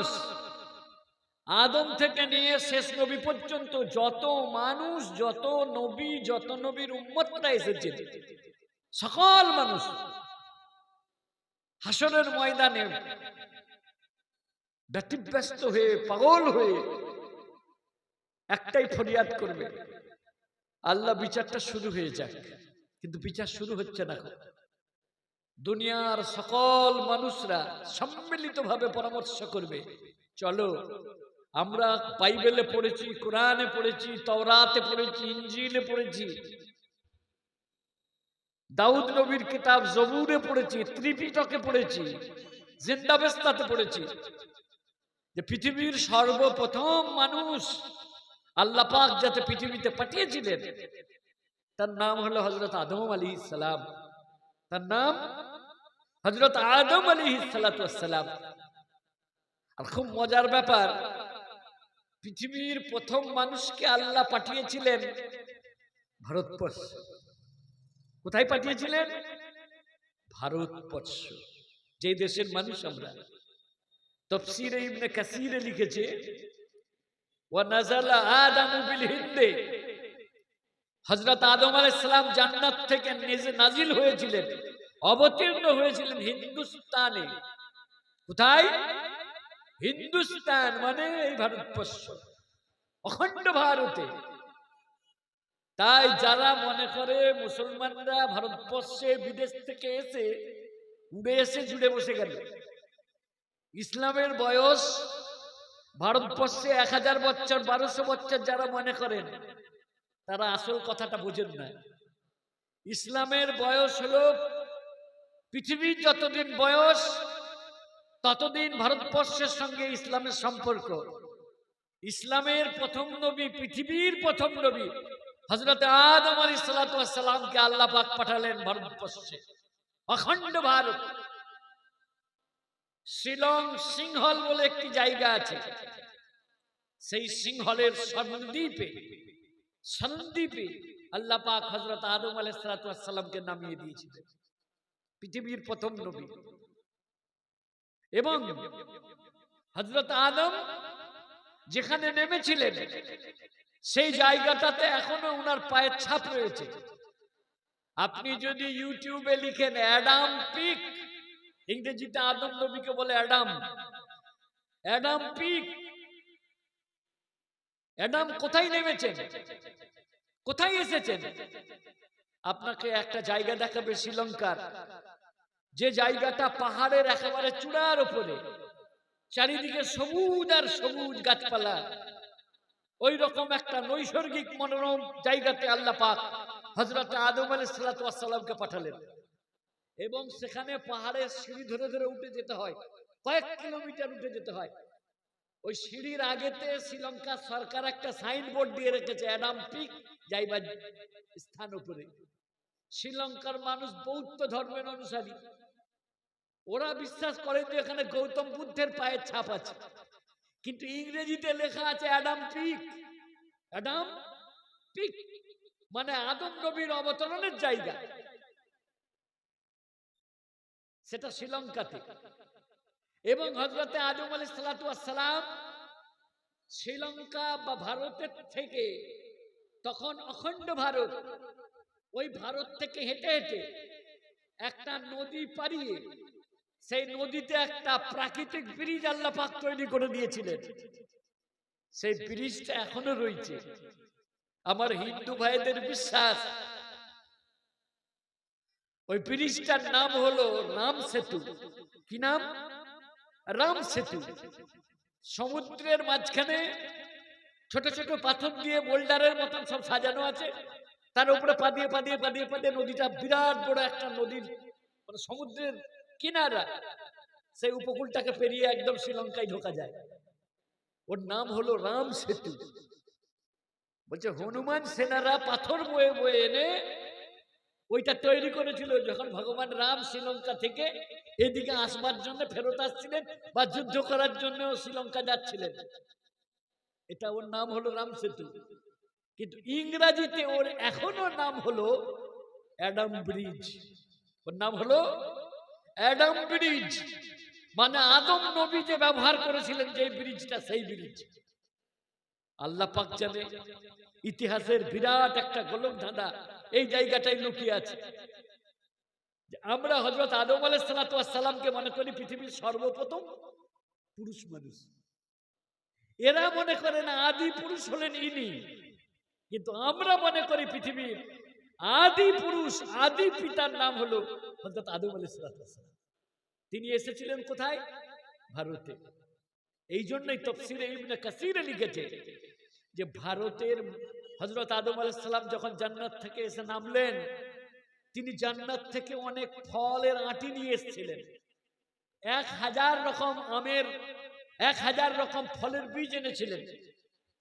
মানুষ। আদম থেকে নিয়ে শেষ নবী পর্যন্ত যত মানুষ, যত নবী, যত নবীর উম্মতরা এসেছেন সকল মানুষ। হাসরের ময়দানে ব্যতিব্যস্ত হয়ে, পাগল হয়ে একটাই ফরিয়াদ করবে, আল্লাহ বিচারটা শুরু হয়ে যাক। কিন্তু বিচার শুরু হচ্ছে না। দুনিয়ার সকল মানুষরা সম্মিলিতভাবে পরামর্শ করবে। চলো, আমরা বাইবেলে পড়েছি, কোরআনে পড়েছি, তওরাতে পড়েছি ইঞ্জিলে পড়েছি। দাউদ নবীর কিতাব জবুরে পড়েছি, ত্রিপিটকে পড়েছি, জিন্দাবেস্তাতে পড়েছি। যে পৃথিবীর সর্বপ্রথম মানুষ আল্লাহ পাক যাতে পৃথিবীতে পাঠিয়েছিলেন, তার নাম হলো হজরত আদম আলী সালাম। তার নাম হজরত আদম আলী সালাতাম আর খুব মজার ব্যাপার, পৃথিবীর প্রথম মানুষকে আল্লাহ পাঠিয়েছিলেন ভারতবর্ষ। কোথায় পাঠিয়েছিলেন? ভারতবর্ষ যে দেশের মানুষ আমরা। তফসিরে ইবনে কাসিরে লিখেছে নাজালা আদামু বিল হিন্দে। হযরত আদম আলাইহিস সালাম জান্নাত থেকে নিজে নাজিল হয়েছিলেন। অবতীর্ণ হয়েছিলেন হিন্দুস্তানে। কোথায়? হিন্দুস্তান মানে এই ভারতবর্ষ, অখণ্ড ভারতে। তাই যারা মনে করে মুসলমানরা ভারতবর্ষে, বিদেশ থেকে এসে, উড়ে এসে, জুড়ে বসে গেল। ইসলামের বয়স ভারতবর্ষে এক হাজার বছর বারোশো বছর যারা মনে করেন, তারা আসল কথাটা বোঝেন না। ইসলামের বয়স হলো পৃথিবীর যতদিন বয়স, ততদিন ভারতবর্ষের সঙ্গে ইসলামের সম্পর্ক। ইসলামের প্রথম নবী, পৃথিবীর প্রথম নবী হজরত আদম আলী সালাতামকে আল্লাহ পাক পাঠালেন ভারতবর্ষে। অখণ্ড ভারত। শিলং সিংহল বলে একটি জায়গা আছে। সেই সিংহলের সন্দ্বীপে সন্দ্বীপে আল্লাহ পাক হজরত আদম আলাই সালাতামকে নামিয়ে দিয়েছিলেন। পৃথিবীর প্রথম নবী। এবং হজরত আদম যেখানে নেমেছিলেন, সেই জায়গাটাতে এখনও উনার পায়ের ছাপ রয়েছে। আপনি যদি ইউটিউবে লিখেন, অ্যাডাম পিক, ইংরেজিতে আদম নবীকে বলে অ্যাডাম। অ্যাডাম পিক, অ্যাডাম কোথায় নেমেছেন? কোথায় এসেছেন? আপনাকে একটা জায়গা দেখাবে শ্রীলঙ্কার। যে জায়গাটা পাহাড়ের একেবারে চূড়ার উপরে, চারিদিকে সবুজ আর সবুজ গাছপালা ওই রকম একটা নৈসর্গিক মনোরম জায়গাতে আল্লাহ পাক হজরত আদম আলী সালাতামকে পাঠালেন। এবং সেখানে পাহাড়ের সিঁড়ি ধরে ধরে উঠে যেতে হয়, কয়েক কিলোমিটার উঠে যেতে হয়। ওই সিঁড়ির আগেতে শ্রীলঙ্কা সরকার একটা সাইনবোর্ড দিয়ে রেখেছে, অ্যাডাম পিক, যাইবার স্থান উপরে। শ্রীলঙ্কার মানুষ বৌদ্ধ ধর্মের অনুসারী। ওরা বিশ্বাস করে যে এখানে গৌতম বুদ্ধের পায়ের ছাপ আছে। কিন্তু ইংরেজিতে লেখা আছে অ্যাডাম পিক। Adam pick. মানে আদম নবীর অবতরণের জায়গা। সেটা শ্রীলঙ্কাতে। এবং হজরতে আদম আলী সালাম শ্রীলঙ্কা বা ভারতের থেকে তখন অখণ্ড ভারত, ওই ভারত থেকে হেঁটে হেঁটে একটা নদী পাড়িয়ে সেই নদীতে একটা প্রাকৃতিক ব্রিজ আল্লাহ পাক তৈরি করে দিয়েছিলেন। সেই ব্রিজটা এখনও রয়েছে। আমার হিন্দু ভাইদের বিশ্বাস, ওই ব্রিজটার নাম হলো রাম সেতু। কি নাম? রাম সেতু। সমুদ্রের মাঝখানে ছোট ছোট পাথর দিয়ে বোল্ডারের মতন সব সাজানো আছে। তার উপরে পা দিয়ে পা দিয়ে পা দিয়ে পা দিয়ে নদীটা বিরাট বড় একটা নদীর মানে সমুদ্রের কিনারা, সেই উপকূলটাকে পেরিয়ে একদম শ্রীলঙ্কায় ঢোকা যায়। ওর নাম হলো রাম সেতু। বলছে, হনুমান সেনারা পাথর বয়ে বয়ে এনে ওইটা তৈরি করেছিল যখন ভগবান রাম শ্রীলঙ্কা থেকে এদিকে আসবার জন্য ফেরত আসছিলেন বা যুদ্ধ করার জন্য শ্রীলঙ্কা যাচ্ছিলেন। এটা ওর নাম হলো রাম সেতু। কিন্তু ইংরাজিতে ওর এখনও নাম হলো অ্যাডাম ব্রিজ। ওর নাম হলো অ্যাডাম ব্রিজ। মানে আদম নবী যে ব্যবহার করেছিলেন, যে ব্রিজটা, সেই ব্রিজ। আল্লাহ পাক জানে ইতিহাসের বিরাট একটা গোলক ধাঁধা এই জায়গাটাই লুকিয়ে আছে। আমরা হজরত আদম আলাহ সালাতামকে মনে করি পৃথিবীর সর্বপ্রথম পুরুষ মানুষ। এরা মনে করে না আদি পুরুষ হলেন ইনি। কিন্তু আমরা মনে করি পৃথিবীর আদি পুরুষ, আদি পিতার নাম হলো হজরত আদম আলাহ সালাতাম তিনি এসেছিলেন কোথায়? ভারতে। এই জন্যই তফসিরে ইবনে কাসিরে লিখেছে যে ভারতের হজরত আদম আলাইসাল্লাম যখন জান্নাত থেকে এসে নামলেন, তিনি জান্নাত থেকে অনেক ফলের আঁটি নিয়ে এসেছিলেন। এক হাজার রকম আমের, এক হাজার রকম ফলের বীজ এনেছিলেন।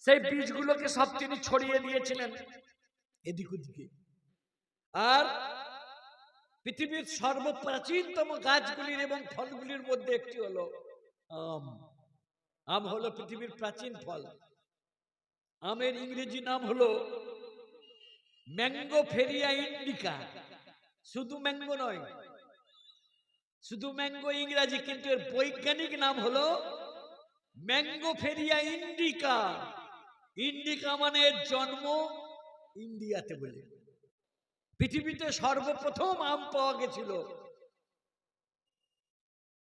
সেই বীজগুলোকে সব তিনি ছড়িয়ে দিয়েছিলেন। এদিক ওদিকে। আর পৃথিবীর সর্বপ্রাচীনতম গাছগুলির এবং ফলগুলির মধ্যে একটি হলো আম। আম হলো পৃথিবীর প্রাচীন ফল। আমের ইংরেজি নাম হলো ম্যাঙ্গো ফেরিয়া ইন্ডিকা। শুধু ম্যাঙ্গো নয়, শুধু ম্যাঙ্গো ইংরাজি, কিন্তু এর বৈজ্ঞানিক নাম হলো ম্যাঙ্গো ফেরিয়া ইন্ডিকা। ইন্ডিকা মানে জন্ম ইন্ডিয়াতে বলে। পৃথিবীতে সর্বপ্রথম আম পাওয়া গেছিল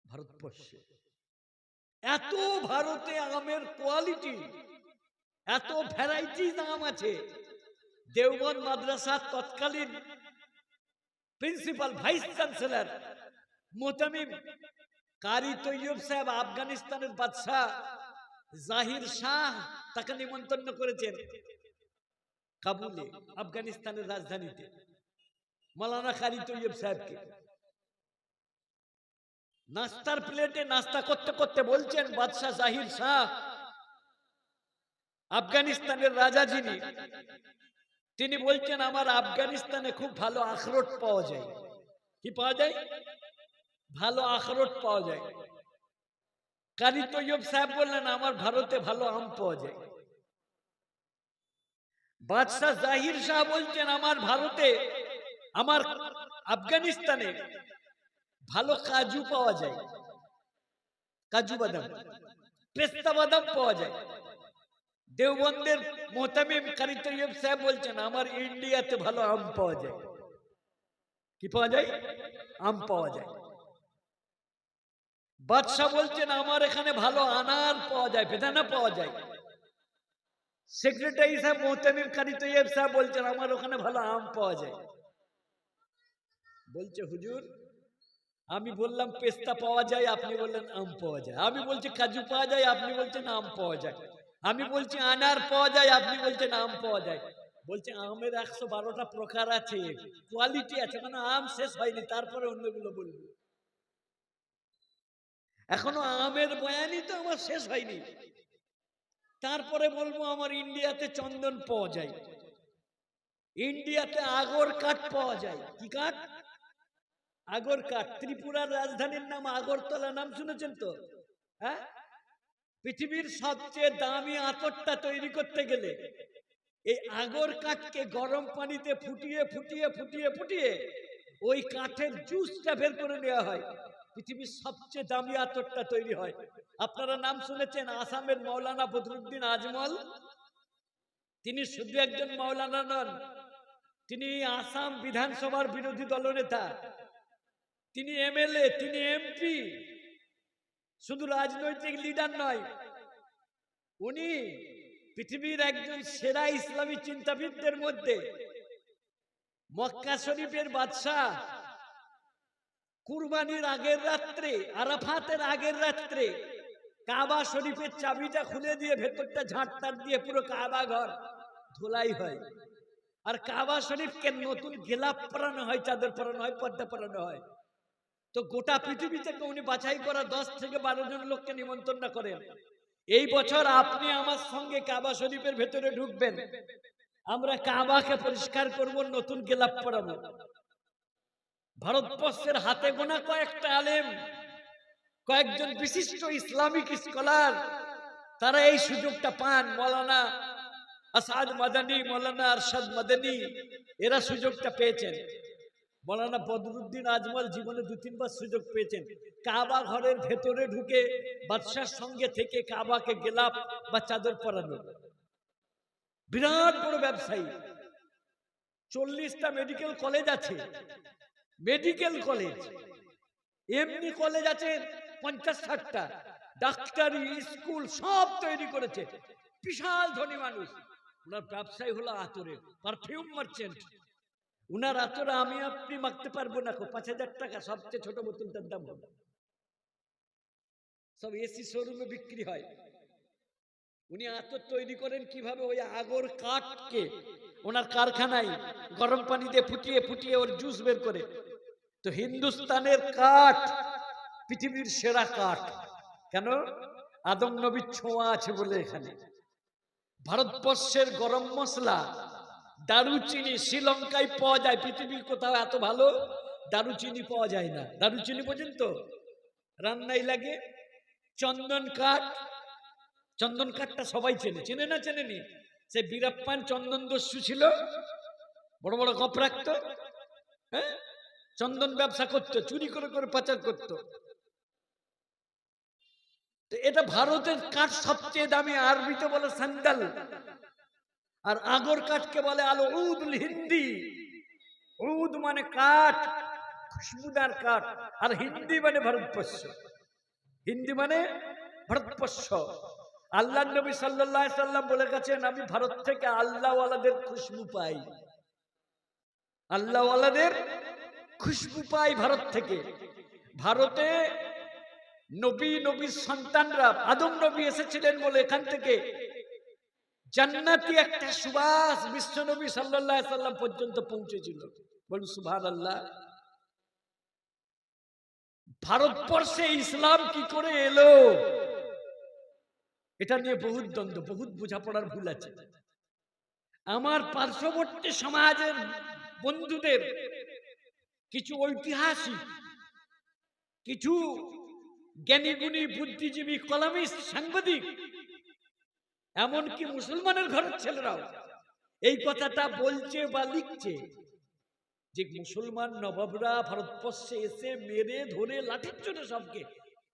ভারতবর্ষে। এত ভারতে আমের কোয়ালিটি এত ভ্যারাইটিস আম আছে। দেওবন্দ মাদ্রাসার তৎকালীন প্রিন্সিপাল ভাইস চ্যান্সেলর মোতামিম কারি তৈয়ব সাহেব আফগানিস্তানের বাদশাহ জাহির শাহ তাকে নিমন্ত্রণ করেছেন কাবুলে, আফগানিস্তানের রাজধানীতে। মালানা কারি তৈয়ব সাহেবকে। নাস্তার প্লেটে নাস্তা করতে করতে বলছেন, বাদশাহ জাহির শাহ, আফগানিস্তানের রাজা যিনি, তিনি বলছেন, আমার আফগানিস্তানে খুব ভালো আখরোট পাওয়া যায়। কি পাওয়া যায়? ভালো আখরোট পাওয়া যায়। কারি তৈয়ব সাহেব বললেন, আমার ভারতে ভালো আম পাওয়া যায়। বাদশাহ জাহির শাহ বলছেন, আমার ভারতে আমার আফগানিস্তানে ভালো কাজু পাওয়া যায়। কাজু বাদাম, পেস্তা বাদাম পাওয়া যায়। দেওবন্দের মোহতামিম কারি তৈয়ব সাহেব বলছেন, আমার ইন্ডিয়াতে ভালো আম পাওয়া যায়। কি পাওয়া যায়? আম পাওয়া যায়। বাদশাহ বলছেন, আমার এখানে ভালো আনার পাওয়া যায়, বেদানা পাওয়া যায়। সেক্রেটারি সাহেব মোহতামিম কারি তৈয়ব সাহেব বলছেন, আমার ওখানে ভালো আম পাওয়া যায়। বলছে, হুজুর, আমি বললাম, পেস্তা পাওয়া যায়, আপনি বললেন, আম পাওয়া যায়। আমি বলছি, কাজু পাওয়া যায়, আপনি বলছেন, আম পাওয়া যায়। আমি বলছি, আনার পাওয়া যায়, আপনি বলছেন, আম পাওয়া যায়। বলছে, আমের একশো বারোটা প্রকার আছে, কোয়ালিটি আছে মানে আম শেষ হয়নি, তারপরে অন্যগুলো বলব। এখনও আমের বয়ানই তো আমার শেষ হয়নি। তারপরে বলব, আমার ইন্ডিয়াতে চন্দন পাওয়া যায়। ইন্ডিয়াতে আগর কাঠ পাওয়া যায়। কি কাঠ? আগর কাঠ ত্রিপুরার রাজধানীর নাম আগরতলা নাম শুনেছেন তো? হ্যাঁ? পৃথিবীর সবচেয়ে দামি আতরটা তৈরি করতে গেলে এই আগর কাঠকে গরম পানিতে ফুটিয়ে ফুটিয়ে ফুটিয়ে ফুটিয়ে ওই কাঠের জুসটা বের করে নেওয়া হয়। পৃথিবীর সবচেয়ে দামি আতরটা তৈরি হয়। আপনারা নাম শুনেছেন আসামের মৌলানা বদরুদ্দিন আজমল? তিনি শুধু একজন মৌলানা নন, তিনি আসাম বিধানসভার বিরোধী দলনেতা। তিনি এমএলএ তিনি এমপি শুধু রাজনৈতিক লিডার নয়, উনি পৃথিবীর একজন সেরা ইসলামী চিন্তাবিদদের মধ্যে, মক্কা শরীফের বাদশাহ, কুরবানির আগের রাত্রে, আরাফাতের আগের রাত্রে, কাবা শরীফের চাবিটা খুলে দিয়ে ভেতরটা ঝাঁটটার দিয়ে পুরো কাবা ঘর ধোলাই হয়। আর কাবা শরীফকে নতুন গেলাপ পরানো হয়, চাদর পরানো হয়, পর্দা পরানো হয়। তো গোটা পৃথিবী থেকে উনি বাছাই করা দশ থেকে বারো জন লোককে নিমন্ত্রণ করেন। এই বছর আপনি আমার সঙ্গে কাবা শরীফের ভেতরে ঢুকবেন। আমরা কাবাকে পরিষ্কার করব, নতুন গেলাপ পরাবো। ভারতবর্ষের হাতে গোনা কয়েকটা আলেম, কয়েকজন বিশিষ্ট ইসলামিক স্কলার, তারা এই সুযোগটা পান। মৌলানা আসাদ মাদানী, মৌলানা আরশাদ মাদানী, এরা সুযোগটা পেয়েছেন। মৌলানা বদরুদ্দিন আজমল জীবনে দু তিনবার সুযোগ পেয়েছেন। কাবা ঘরের ভেতরে ঢুকে বাদশার সঙ্গে থেকে কাবাকে গেলাপ বা চাদর পরানো। বিরাট বড় ব্যবসায়ী। চল্লিশটা মেডিকেল কলেজ আছে। মেডিকেল কলেজ এমনি কলেজ আছে পঞ্চাশ ষাটটা ডাক্তারি, স্কুল সব তৈরি করেছে। বিশাল ধনী মানুষ। ওনার ব্যবসায় হলো আতরের পারফিউম মার্চেন্ট উনার আতরে আমি আপনি মাখতে পারব না পাঁচ হাজার টাকা, সবচেয়ে ছোট বোতলটার দাম হবে। সব এসি শোরুমে বিক্রি হয়। উনি আতর তৈরি করেন কীভাবে ওই আগর কাঠকে, ওনার কারখানায় গরম পানি দিয়ে ফুটিয়ে ফুটিয়ে ওর জুস বের করে। তো হিন্দুস্তানের কাঠ, পৃথিবীর সেরা কাঠ। কেন? আদম নবীর ছোঁয়া আছে বলে এখানে। ভারতবর্ষের গরম মশলা দারুচিনি শ্রীলঙ্কায় পাওয়া যায়। পৃথিবীর কোথাও এত ভালো দারুচিনি পাওয়া যায় না। দারুচিনি পর্যন্ত রান্নাই লাগে। চন্দন কাঠ। চন্দন কাঠটা সবাই চেনে। চেনে না চেনেনি? সে বীরাপ্পান চন্দন দস্যু ছিল। বড় বড় গপ রাখতো হ্যাঁ? চন্দন ব্যবসা করতো, চুরি করে করে পাচার করতো। তো এটা ভারতের কাঠ সবচেয়ে দামি আরবিতে বলে সান্দাল আর আগর কাঠকে বলে আলো উদ হিন্দি উদ মানে কাঠ, খুশবুদার কাঠ, আর হিন্দি মানে ভারতবর্ষ। হিন্দি মানে ভারতবর্ষ। আল্লাহ নবী আলাইহি সাল্লাম বলে গেছেন, আমি ভারত থেকে আল্লাহওয়ালাদের খুশবু পাই। আল্লাহওয়ালাদের খুশবু পাই ভারত থেকে। ভারতে নবী, নবীর সন্তানরা, আদম নবী এসেছিলেন বলে এখান থেকে জান্নাতি একটা সুবাস বিশ্ব নবী আলাইহি সাল্লাম পর্যন্ত পৌঁছেছিল। বলুন, সুবহানাল্লাহ। ভারতবর্ষে ইসলাম কি করে এলো? এটা নিয়ে বহুত দ্বন্দ্ব, বহুত বোঝাপড়ার ভুল আছে। আমার পার্শ্ববর্তী সমাজের বন্ধুদের কিছু ঐতিহাসিক, কিছু জ্ঞানীগুণী, বুদ্ধিজীবী, কলামিস্ট, সাংবাদিক এমনকি মুসলমানের ঘরের ছেলেরাও। এই কথাটা বলছে বা লিখছে যে মুসলমান নবাবরা ভারতবর্ষে এসে মেরে, ধরে, লাঠির জন্য সবকে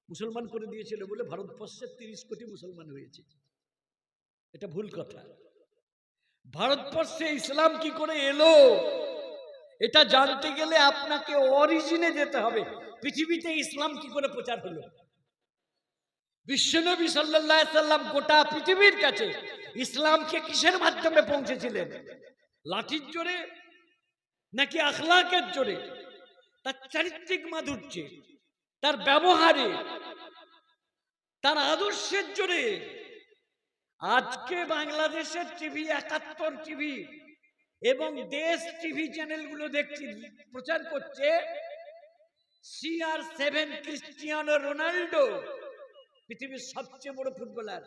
মুসলমান করে দিয়েছিল বলে ভারতবর্ষে তিরিশ কোটি মুসলমান হয়েছে। এটা ভুল কথা। ভারতবর্ষে ইসলাম কি করে এলো? এটা জানতে গেলে আপনাকে অরিজিনে যেতে হবে। পৃথিবীতে ইসলাম কি করে প্রচার হলো? বিশ্বনবী সাল্লাম গোটা পৃথিবীর কাছে ইসলামকে কিসের মাধ্যমে পৌঁছেছিলেন? লাঠির জোরে নাকি আখলাকের জোরে? তার চারিত্রিক মাধুর্যে, তার ব্যবহারে, তার আদর্শের জোরে। আজকে বাংলাদেশের টিভি, একাত্তর টিভি এবং দেশ টিভি চ্যানেলগুলো দেখছি, প্রচার করছে। CR seven Cristiano Ronaldo. পৃথিবীর সবচেয়ে বড় ফুটবলার,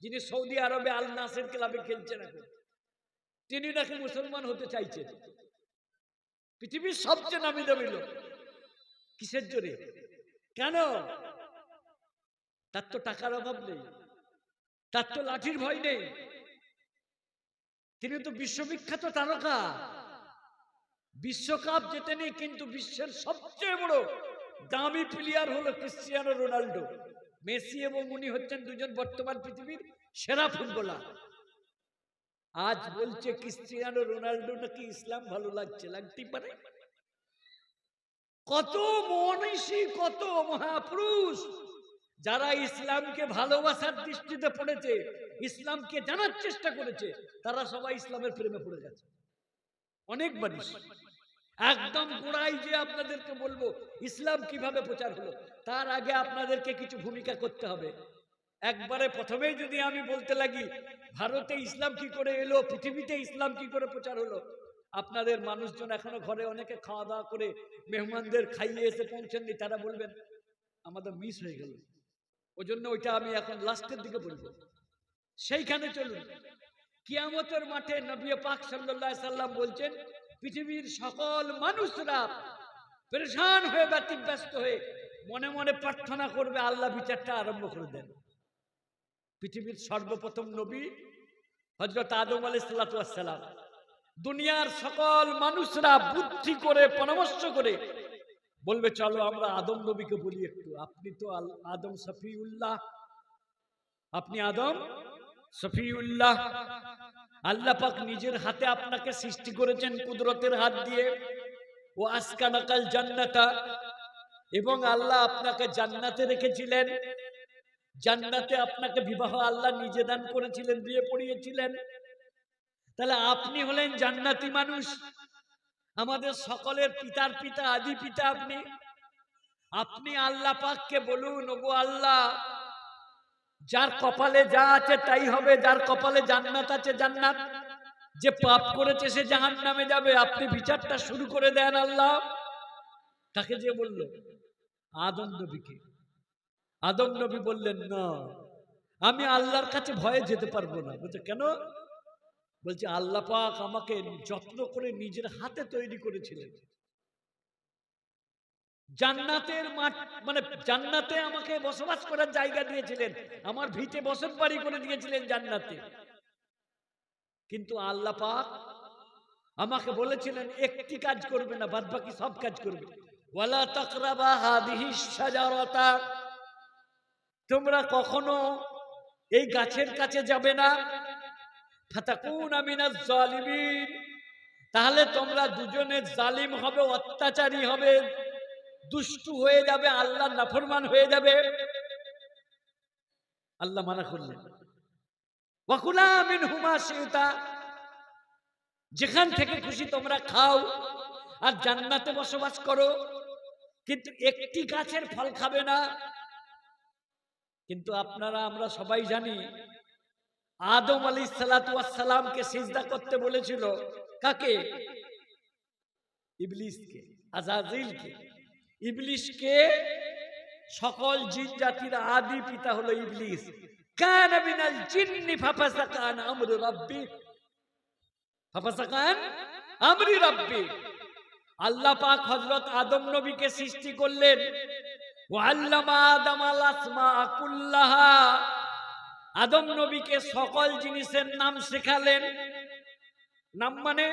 যিনি সৌদি আরবে আল নাসের ক্লাবে খেলছেন এখন। তিনি নাকি মুসলমান হতে চাইছেন। পৃথিবীর সবচেয়ে নামি দামি লোক। কিসের জোরে? কেন? তার তো টাকার অভাব নেই। তার তো লাঠির ভয় নেই। তিনি তো বিশ্ববিখ্যাত তারকা। বিশ্বকাপ জেতেনি, কিন্তু বিশ্বের সবচেয়ে বড় দামি প্লেয়ার হলো ক্রিশ্চিয়ানো রোনাল্ডো। মেসি এবং উনি হচ্ছেন দুজন বর্তমান পৃথিবীর সেরা ফুটবলার। আজ বলছে ক্রিশ্চিয়ানো রোনাল্ডো নাকি ইসলাম ভালো লাগছে, লাগতেই পারে। কত মনীষী, কত মহাপুরুষ যারা ইসলামকে ভালোবাসার দৃষ্টিতে পড়েছে, ইসলামকে জানার চেষ্টা করেছে, তারা সবাই ইসলামের প্রেমে পড়ে গেছে। অনেক মানুষ। একদম গোড়াই যে আপনাদেরকে বলব, ইসলাম কীভাবে প্রচার হলো, তার আগে আপনাদেরকে কিছু ভূমিকা করতে হবে। একবারে প্রথমেই যদি আমি বলতে লাগি, ভারতে ইসলাম কি করে এলো, পৃথিবীতে ইসলাম কি করে প্রচার হলো? আপনাদের মানুষজন এখনও ঘরে অনেকে খাওয়া দাওয়া করে মেহমানদের খাইয়ে এসে পৌঁছেননি, তারা বলবেন, আমাদের মিস হয়ে গেল। ওই জন্য ওইটা আমি এখন লাস্টের দিকে বলব। সেইখানে চলুন। কিয়ামতের মাঠে নবী পাক আলাইহি সাল্লাম বলছেন পৃথিবীর সকল মানুষরা পরেশান হয়ে ব্যতিব্যস্ত হয়ে মনে মনে প্রার্থনা করবে, আল্লাহ বিচারটা আরম্ভ করে দেন। পৃথিবীর সর্বপ্রথম নবী হজরত আদম আলাইহিস সালাম দুনিয়ার সকল মানুষরা বুদ্ধি করে, পরামর্শ করে বলবে, চলো আমরা আদম নবীকে বলি একটু। আপনি তো আল- আদম সফিউল্লাহ আপনি আদম সফিউল্লাহ আল্লাহ পাক নিজের হাতে আপনাকে সৃষ্টি করেছেন কুদরতের হাত দিয়ে। ও আসকানাকাল জান্নাতা। এবং আল্লাহ আপনাকে জান্নাতে রেখেছিলেন। জান্নাতে আপনাকে বিবাহ আল্লাহ নিজে দান করেছিলেন, বিয়ে পড়িয়েছিলেন। তাহলে আপনি হলেন জান্নাতি মানুষ। আমাদের সকলের পিতার পিতা, আদি পিতা আপনি। আপনি আল্লাহ পাককে বলুন, ওগো আল্লাহ যার কপালে যা আছে তাই হবে, যার কপালে জান্নাত আছে জান্নাত। যে পাপ করেছে সে জাহান নামে যাবে। আপনি বিচারটা শুরু করে দেন আল্লাহ। তাকে যে বলল, আদম নবীকে। আদম নবী বললেন, না, আমি আল্লাহর কাছে ভয়ে যেতে পারব না। বলছে, কেন? বলছে, আল্লাহ পাক আমাকে যত্ন করে নিজের হাতে তৈরি করেছিলেন। জান্নাতের মাঠ মানে জান্নাতে আমাকে বসবাস করার জায়গা দিয়েছিলেন। আমার ভিটে বসত বাড়ি করে দিয়েছিলেন জান্নাতে। কিন্তু আল্লাহ পাক আমাকে বলেছিলেন, একটি কাজ করবে না বাদ বাকি সব কাজ করবে। ওয়ালা তাকরাবা হাদিহি শাজারাতা। তোমরা কখনো এই গাছের কাছে যাবে না। ফাতাকুন আমিনাজ জালিমিন। তাহলে তোমরা দুজনে জালিম হবে, অত্যাচারী হবে। দুষ্টু হয়ে যাবে, আল্লাহ নাফরমান হয়ে যাবে। আল্লাহ মানা করলেন। যেখান থেকে খুশি তোমরা খাও আর জান্নাতে বসবাস করো। কিন্তু একটি গাছের ফল খাবে না। কিন্তু আপনারা, আমরা সবাই জানি, আদম আলী সালাতামকে সিজদা করতে বলেছিল। কাকে? ইবলিসকে, আজাজিলকে। ইবলিশকে সকল জিন জাতির আদি পিতা হলো ইবলিস কান মিনাল জিন্নি ফাফাসা ফাফাসাকান আমরু রাব্বি। ফাফাসাকান আমরি রব্বি। আল্লাহ পাক হযরত আদম নবীকে সৃষ্টি করলেন। ওয়াল্লামা আদম আল আসমা কুল্লাহা। আদম নবীকে সকল জিনিসের নাম শেখালেন। নাম মানে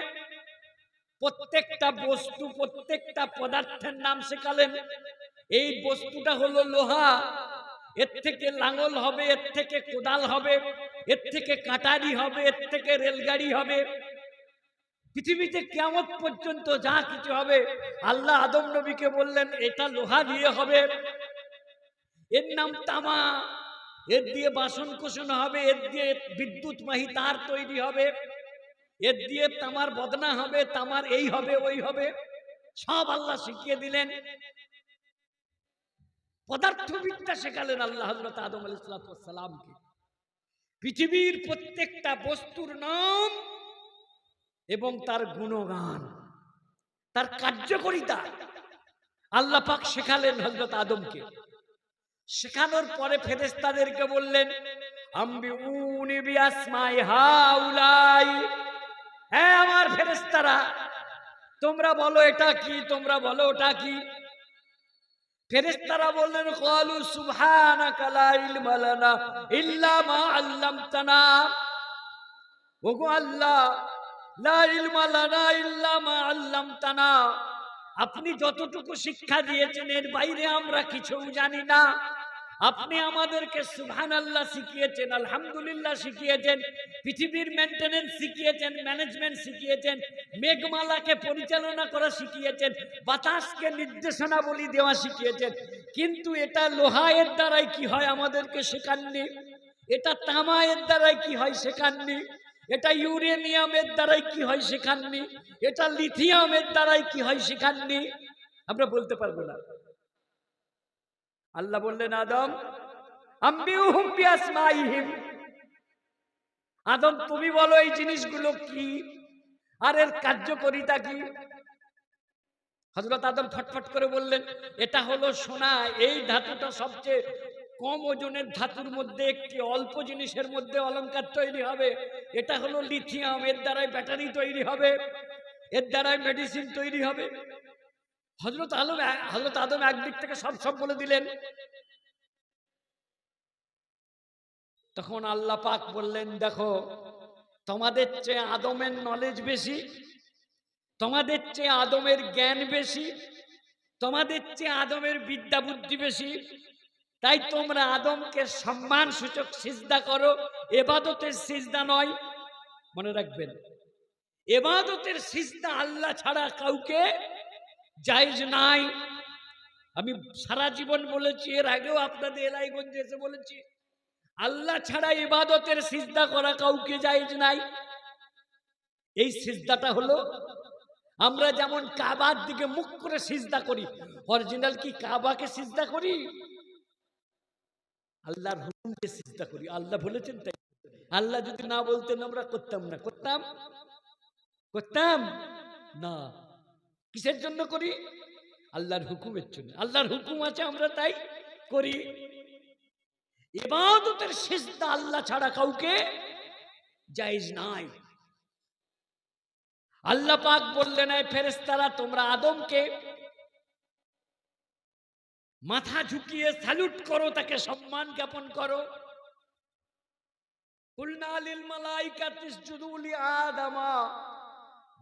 প্রত্যেকটা বস্তু, প্রত্যেকটা পদার্থের নাম শেখালেন। এই বস্তুটা হলো লোহা। এর থেকে লাঙল হবে, এর থেকে কোদাল হবে, এর থেকে কাটারি হবে, এর থেকে রেলগাড়ি হবে। পৃথিবীতে কেমন পর্যন্ত যা কিছু হবে, আল্লাহ আদম নবীকে বললেন, এটা লোহা দিয়ে হবে। এর নাম তামা। এর দিয়ে বাসন কোষণ হবে, এর দিয়ে বিদ্যুৎ মাহি তার তৈরি হবে। এর দিয়ে তামার বদনা হবে, তামার এই হবে, ওই হবে। সব আল্লাহ শিখিয়ে দিলেন। পদার্থবিদ্যা শেখালেন আল্লাহ হজরত আদম আলিসালামকে পৃথিবীর প্রত্যেকটা বস্তুর নাম এবং তার গুণগান, তার কার্যকরিতা আল্লাহ পাক শেখালেন হজরত আদমকে। শেখানোর পরে ফেরেস্তাদেরকে বললেন আম্বি উনি বিয়াসমাই হাউলাই। হ্যাঁ আমার ফেরেস্তারা তোমরা বলো এটা কি, তোমরা বলো ওটা কি? ফেরেস্তারা বললেন, কলু সুবহানাকা লা ইলমা লানা ইল্লা মা আল্লামতানা। ওগো আল্লাহ, লা ইলমা লানা ইল্লা মা আল্লামতানা। আপনি যতটুকু শিক্ষা দিয়েছেন, এর বাইরে আমরা কিছু জানি না। আপনি আমাদেরকে সুহান আল্লাহ শিখিয়েছেন, আলহামদুলিল্লাহ শিখিয়েছেন, পৃথিবীর মেনটেনেন্স শিখিয়েছেন ম্যানেজমেন্ট শিখিয়েছেন, মেঘমালাকে পরিচালনা করা শিখিয়েছেন, বাতাসকে নির্দেশনাবলী দেওয়া শিখিয়েছেন, কিন্তু এটা লোহায়ের দ্বারাই কি হয় আমাদেরকে শেখাননি? এটা তামায়ের দ্বারাই কি হয় শেখাননি? এটা ইউরেনিয়ামের দ্বারাই কি হয় শেখাননি? এটা লিথিয়ামের দ্বারাই কি হয় শেখাননি? আমরা বলতে পারব না। আল্লাহ বললেন, আদম আদম, তুমি বলো এই জিনিসগুলো কি? আর এর কার্যকরিতা কি? হজরত আদম ফটফট করে বললেন, এটা হলো সোনা, এই ধাতুটা সবচেয়ে কম ওজনের ধাতুর মধ্যে একটি, অল্প জিনিসের মধ্যে অলঙ্কার তৈরি হবে। এটা হলো লিথিয়াম, এর দ্বারাই ব্যাটারি তৈরি হবে, এর দ্বারাই মেডিসিন তৈরি হবে। হজরত আলম হজরত আদম একদিক থেকে সব সব বলে দিলেন। তখন আল্লাহ পাক বললেন, দেখো, তোমাদের চেয়ে আদমের নলেজ বেশি, তোমাদের চেয়ে আদমের জ্ঞান বেশি, তোমাদের চেয়ে আদমের বিদ্যা বুদ্ধি বেশি। তাই তোমরা আদমকে সম্মান সূচক সিজদা করো, এবাদতের সিজদা নয়। মনে রাখবেন, এবাদতের সিজদা আল্লাহ ছাড়া কাউকে জায়েজ নাই। আমি সারা জীবন বলেছি, এর আগেও আপনাদের এলাইগঞ্জে এসে বলেছি, আল্লাহ ছাড়া ইবাদতের সিজদা করা কাউকে জায়েজ নাই। এই সিজদাটা হলো, আমরা যেমন কাবার দিকে মুখ করে সিজদা করি, অরিজিনাল কি কাবাকে সিজদা করি? আল্লাহর হুকুমকে সিজদা করি। আল্লাহ বলেছেন তাই। আল্লাহ যদি না বলতেন, আমরা করতাম না। করতাম? করতাম? না। কিসের জন্য করি? আল্লাহর হুকুমের জন্য। আল্লাহর হুকুম আছে, আমরা তাই করি। এবাদতের সিজদা আল্লাহ ছাড়া কাউকে জায়েজ নাই। আল্লাহ পাক বললেন এই ফেরেশতারা, তোমরা আদমকে মাথা ঝুঁকিয়ে স্যালুট করো, তাকে সম্মান জ্ঞাপন করো। কুলনা লিল মালাইকাতি ইসজুদু লি আদামা।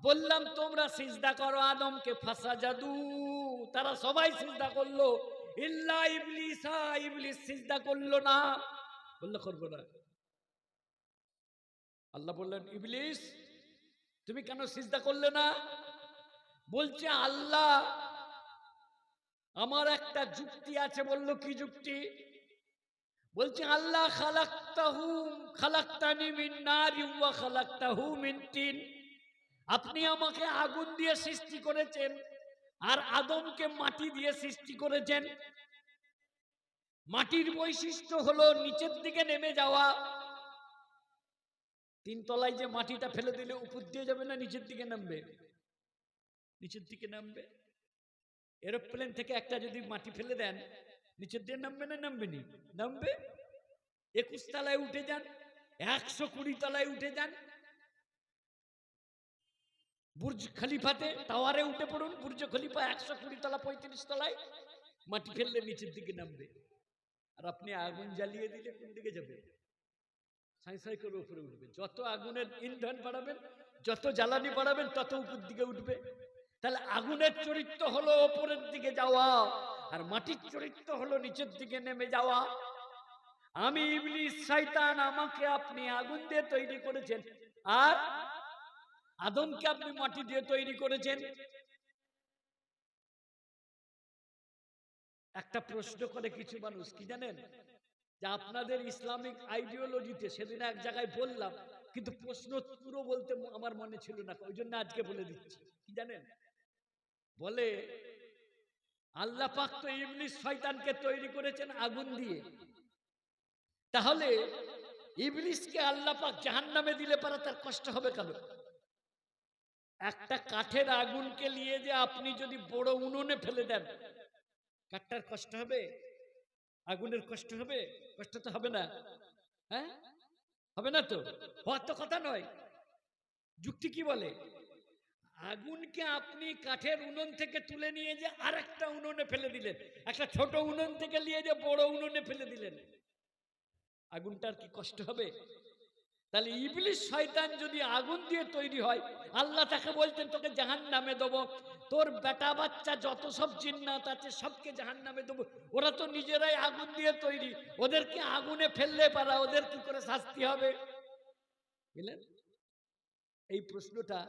বললাম, তোমরা সিজদা করো, আদমকে ফাসাজাদু তারা সবাই সিজদা করল। ইল্লা ইবলিসা, ইবলিস সিজদা করল না। বলল, করব না। আল্লাহ বললেন, ইবলিস, তুমি কেন সিজদা করলে না? বলছে, আল্লাহ, আমার একটা যুক্তি আছে। বলল, কি যুক্তি? বলছে, আল্লাহ খালাক্তাহু খালাক্তানি মিন নারি ওয়া খালাক্তাহু মিন তিন। আপনি আমাকে আগুন দিয়ে সৃষ্টি করেছেন আর আদমকে মাটি দিয়ে সৃষ্টি করেছেন। মাটির বৈশিষ্ট্য হলো নিচের দিকে নেমে যাওয়া। তিন তলায় যে মাটিটা ফেলে দিলে উপর দিয়ে যাবে না নিচের দিকে নামবে? নিচের দিকে নামবে। এরোপ্লেন থেকে একটা যদি মাটি ফেলে দেন, নিচের দিয়ে নামবে না নামবে নি? নামবে। একুশ তলায় উঠে যান, একশো কুড়ি তলায় উঠে যান বুর্জ খলিফাতে টাওয়ারে উঠে পড়ুন, বুর্জ খলিফা একশো কুড়ি তলা, পঁয়ত্রিশ তলায়, মাটি ফেললে নিচের দিকে নামবে। আর আপনি আগুন জ্বালিয়ে দিলে কোন দিকে যাবে সাই উপরে উঠবে। যত আগুনের ইন্ধন বাড়াবেন, যত জ্বালানি বাড়াবেন, তত উপর দিকে উঠবে। তাহলে আগুনের চরিত্র হলো ওপরের দিকে যাওয়া, আর মাটির চরিত্র হলো নিচের দিকে নেমে যাওয়া। আমি ইবলিস, শয়তান, আমাকে আপনি আগুন দিয়ে তৈরি করেছেন। আর আদমকে আপনি মাটি দিয়ে তৈরি করেছেন? একটা প্রশ্ন করে কিছু মানুষ, কি জানেন? যে আপনাদের ইসলামিক আইডিওলজিতে সেদিন এক জায়গায় বললাম, কিন্তু প্রশ্ন পুরো বলতে আমার মনে ছিল না, ওই জন্য আজকে বলে দিচ্ছি, কি জানেন? বলে, আল্লাহ পাক তো ইবলিস শয়তানকে তৈরি করেছেন আগুন দিয়ে। তাহলে ইবলিসকে আল্লাহ পাক জাহান্নামে দিলে পারা তার কষ্ট হবে কেন? একটা কাঠের আগুনকে নিয়ে যে আপনি যদি বড় উনুনে ফেলে দেন, কাঠটার কষ্ট হবে? আগুনের কষ্ট হবে? কষ্ট তো হবে না। হ্যাঁ? হবে না তো? হওয়ার তো কথা নয়। যুক্তি কি বলে? আগুনকে আপনি কাঠের উনুন থেকে তুলে নিয়ে যে আর একটা উনুনে ফেলে দিলেন, একটা ছোট উনুন থেকে নিয়ে যে বড় উনুনে ফেলে দিলেন, আগুনটার কি কষ্ট হবে? তাহলে ইবলিশ শয়তান যদি আগুন দিয়ে তৈরি হয়, আল্লাহ তাকে বলতেন, তোকে জাহান নামে দেবো। তোর বেটা বাচ্চা যত সব জিন্নাত আছে সবকে জাহান নামে দেবো। ওরা তো নিজেরাই আগুন দিয়ে তৈরি। ওদেরকে আগুনে ফেললে পারা, ওদের কি করে শাস্তি হবে? বুঝলেন? এই প্রশ্নটা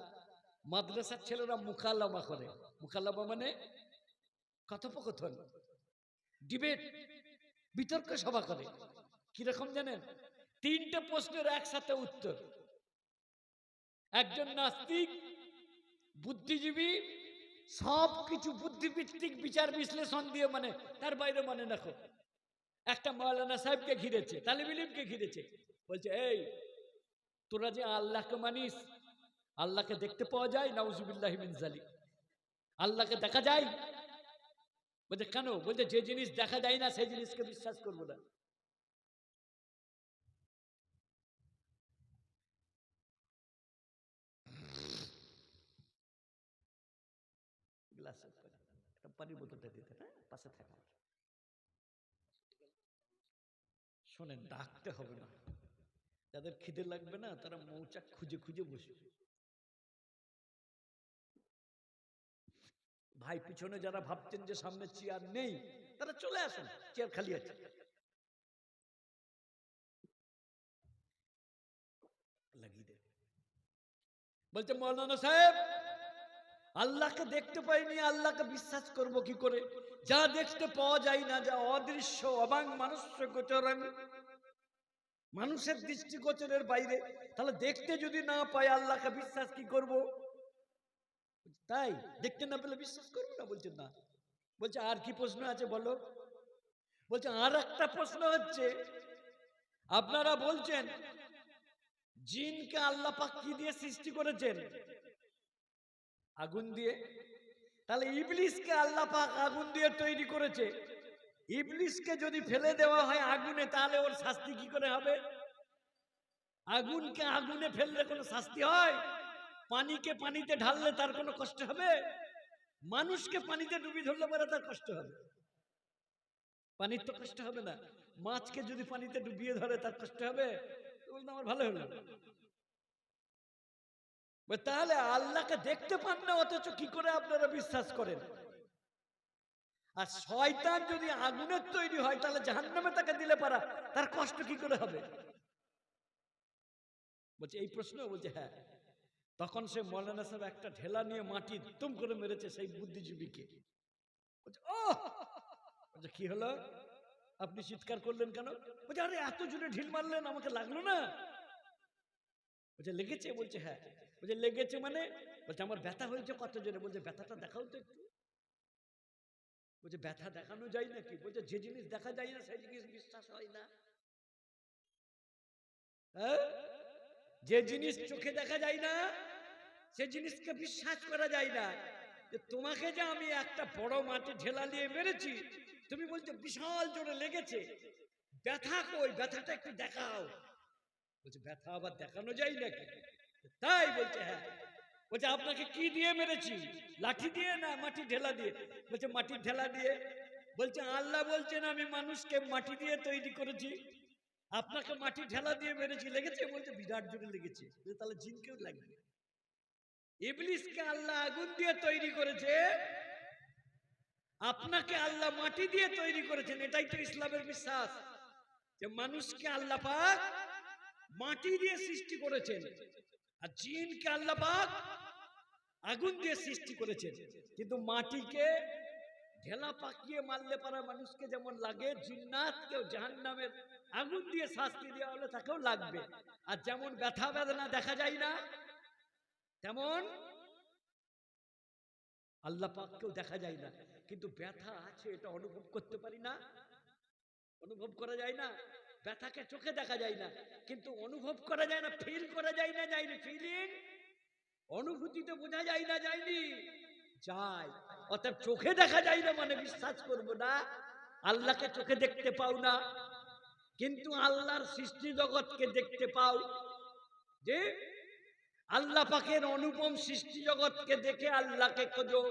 মাদ্রাসার ছেলেরা মুকালামা করে। মুকালামা মানে কথোপকথন, ডিবেট, বিতর্ক সভা করে। কীরকম জানেন? তিনটে প্রশ্নের একসাথে উত্তর। একজন নাস্তিক, বুদ্ধিজীবী সব কিছু বুদ্ধিভিত্তিক বিচার বিশ্লেষণ দিয়ে মানে তার বাইরে মানে দেখো, একটা মৌলানা সাহেবকে ঘিরেছে তালিম ইলিমকে ঘিরেছে, বলছে, এই, তোরা যে আল্লাহকে মানিস, আল্লাহকে দেখতে পাওয়া যায়, নাউজুবিল্লাহ মিন জালিক আল্লাহকে দেখা যায়? বলছে, কেন? বলছে, যে জিনিস দেখা যায় না, সেই জিনিসকে বিশ্বাস করব না গ্লাসে করে একটা পানির বোতলটা হ্যাঁ পাশে থাকা শোনেন ডাকতে হবে না। যাদের খিদে লাগবে না তারা মৌচাক খুঁজে খুঁজে বসবে ভাই পিছনে যারা ভাবছেন যে সামনে চেয়ার নেই তারা চলে আসুন চেয়ার খালি আছে। লাগিয়ে দে বলছে মৌলানা সাহেব আল্লাহকে দেখতে পাইনি, আল্লাহকে বিশ্বাস করব কি করে? যা দেখতে পাওয়া যায় না, যা অদৃশ্য, অবাং মানুষ গোচরাং। মানুষের দৃষ্টিগোচরের বাইরে। তাহলে দেখতে যদি না পাই, আল্লাহকে বিশ্বাস কি করব? তাই, দেখতে না পেলে বিশ্বাস করব না? বলছে না। বলছে, আর কি প্রশ্ন আছে বলো? বলছে আর একটা প্রশ্ন হচ্ছে, আপনারা বলছেন, জিনকে আল্লাহ পাক কি দিয়ে সৃষ্টি করেছেন? আগুন দিয়ে। তাহলে ইবলিসকে আল্লাহ পাক আগুন দিয়ে তৈরি করেছে। ইবলিসকে যদি ফেলে দেওয়া হয় আগুনে, তাহলে ওর শাস্তি কি করে হবে? আগুনকে আগুনে ফেললে কোনো শাস্তি হয়? পানিকে পানিতে ঢাললে তার কোনো কষ্ট হবে? মানুষকে পানিতে ডুবি ধরলে পরে তার কষ্ট হবে। পানির তো কষ্ট হবে না। মাছকে যদি পানিতে ডুবিয়ে ধরে তার কষ্ট হবে? বলতো আমার ভালো হলো তাহলে আল্লাহকে দেখতে পান না, অথচ কি করে আপনারা বিশ্বাস করেন? আর শয়তান যদি আগুনের তৈরি হয়, তাহলে জাহান্নামে তাকে দিলে পারা, তার কষ্ট কি করে হবে? বলছে, এই প্রশ্ন, বলছে হ্যাঁ। তখন সে মৌলানা সাহেব একটা ঢেলা নিয়ে মাটি তুম করে মেরেছে সেই বুদ্ধিজীবীকে। বলছে, কি হলো? আপনি চিৎকার করলেন কেন? বলছে, আরে, এত জোরে ঢিল মারলেন, আমাকে লাগল না? বলছে, লেগেছে? বলছে হ্যাঁ। বলছে, লেগেছে মানে? বলছে, আমার ব্যথা হয়েছে কত জোরে। বলছে, ব্যথাটা দেখাও তো একটু। বলছে, ব্যথা দেখানো যায় নাকি? বলছে, যে জিনিস দেখা যায় না, সেই জিনিস বিশ্বাস হয় না। হ্যাঁ? যে জিনিস চোখে দেখা যায় না, সে জিনিসকে বিশ্বাস করা যায় না। যে তোমাকে যে আমি একটা বড় মাঠে ঢেলা দিয়ে মেরেছি, তুমি বলছো, বিশাল জোরে লেগেছে। ব্যথা কই? ব্যথাটা একটু দেখাও। বলছে, ব্যথা আবার দেখানো যায় নাকি? তাই বলছে হ্যাঁ। বলছে, আপনাকে কি দিয়ে মেরেছি? লাঠি দিয়ে না মাটি ঢেলা দিয়ে? বলছে, মাটির ঢেলা দিয়ে। বলছে, আল্লাহ বলছেন, আমি মানুষকে মাটি দিয়ে তৈরি করেছি। আপনাকে মাটি ঢেলা দিয়ে মেরেছি। লেগেছে বলছে বিরাট জোরে লেগেছে। তাহলে জিনকেও লাগবে ইবলিসকে আল্লাহ আগুন দিয়ে তৈরি করেছে। আপনাকে আল্লাহ মাটি দিয়ে তৈরি করেছেন। এটাই তো ইসলামের বিশ্বাস। যে মানুষকে আল্লাহ পাক মাটি দিয়ে সৃষ্টি করেছেন। আর জিনকে আল্লাহ পাক আগুন দিয়ে সৃষ্টি করেছেন। কিন্তু মাটিকে ঢেলা পাকিয়ে মারলে পারা মানুষকে যেমন লাগে, জিন্নাতকেও জাহান্নামের আগুন দিয়ে শাস্তি দেওয়া হলে তাকেও লাগবে। আর যেমন ব্যথা বেদনা দেখা যায় না, তেমন আল্লাহ পাককেও দেখা যায় না। কিন্তু ব্যথা আছে, এটা অনুভব করতে পারি না। অনুভব করা যায় না। ব্যথাকে চোখে দেখা যায় না, কিন্তু অনুভব করা যায় না ফিল করা যায় না, যায়নি ফিলিং অনুভূতিতে বোঝা যায় না, যায়নি, যায়। অর্থাৎ চোখে দেখা যায় না মানে বিশ্বাস করব না, আল্লাহকে চোখে দেখতে পাও না, কিন্তু আল্লাহর সৃষ্টি জগৎকে দেখতে পাও, যে আল্লাহ পাকের অনুপম সৃষ্টি জগৎকে দেখে আল্লাহকে খোঁজো।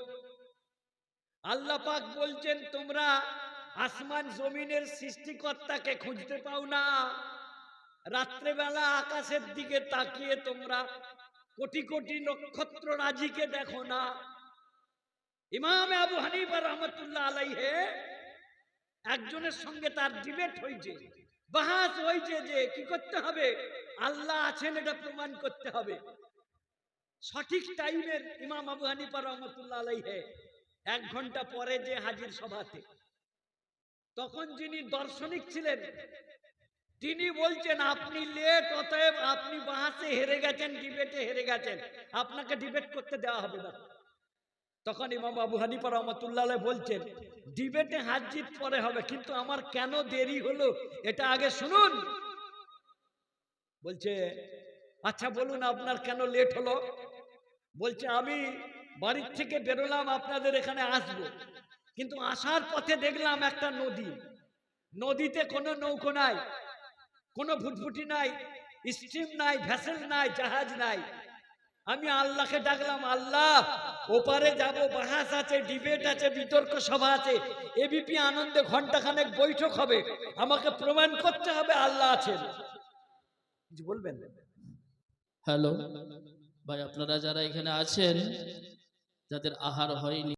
আল্লাহ পাক বলছেন, তোমরা আসমান জমিনের সৃষ্টিকর্তাকে খুঁজতে পাও না। রাত্রেবেলা আকাশের দিকে তাকিয়ে তোমরা কোটি কোটি নক্ষত্র রাজিকে দেখো না। ইমাম আবু হানিফা রহমতুল্লাহ আলাইহে একজনের সঙ্গে তার ডিবেট হয়েছে, বাহাস হয়েছে যে কি করতে হবে? আল্লাহ আছেন, এটা প্রমাণ করতে হবে। সঠিক টাইমের ইমাম আবু হানিফা রহমতুল্লাহ আলাইহে এক ঘণ্টা পরে যে হাজির সভাতে তখন যিনি দার্শনিক ছিলেন, তিনি বলছেন, আপনি লেট, অতএব আপনি বাহাসে হেরে গেছেন, ডিবেটে হেরে গেছেন। আপনাকে ডিবেট করতে দেওয়া হবে না। তখন ইমাম আবু হানিফা রহমতুল্লাহ বলছেন, ডিবেটে হার জিত পরে হবে, কিন্তু আমার কেন দেরি হলো, এটা আগে শুনুন। বলছে আচ্ছা বলুন, আপনার কেন লেট হলো? বলছে, আমি বাড়ির থেকে বেরোলাম, আপনাদের এখানে আসব। কিন্তু আসার পথে দেখলাম একটা নদী। নদীতে কোনো নৌকো নাই, কোনো ভুটভুটি নাই, স্টিম নাই, ভ্যাসেল নাই, জাহাজ নাই। আমি আল্লাহকে ডাকলাম, আল্লাহ, ওপারে যাব, বাহাস আছে, ডিবেট আছে, বিতর্ক সভা আছে এবিপি আনন্দে ঘন্টাখানেক বৈঠক হবে, আমাকে প্রমাণ করতে হবে আল্লাহ আছেন। বলবেন? হ্যালো, ভাই, আপনারা যারা এখানে আছেন, যাদের আহার হয়নি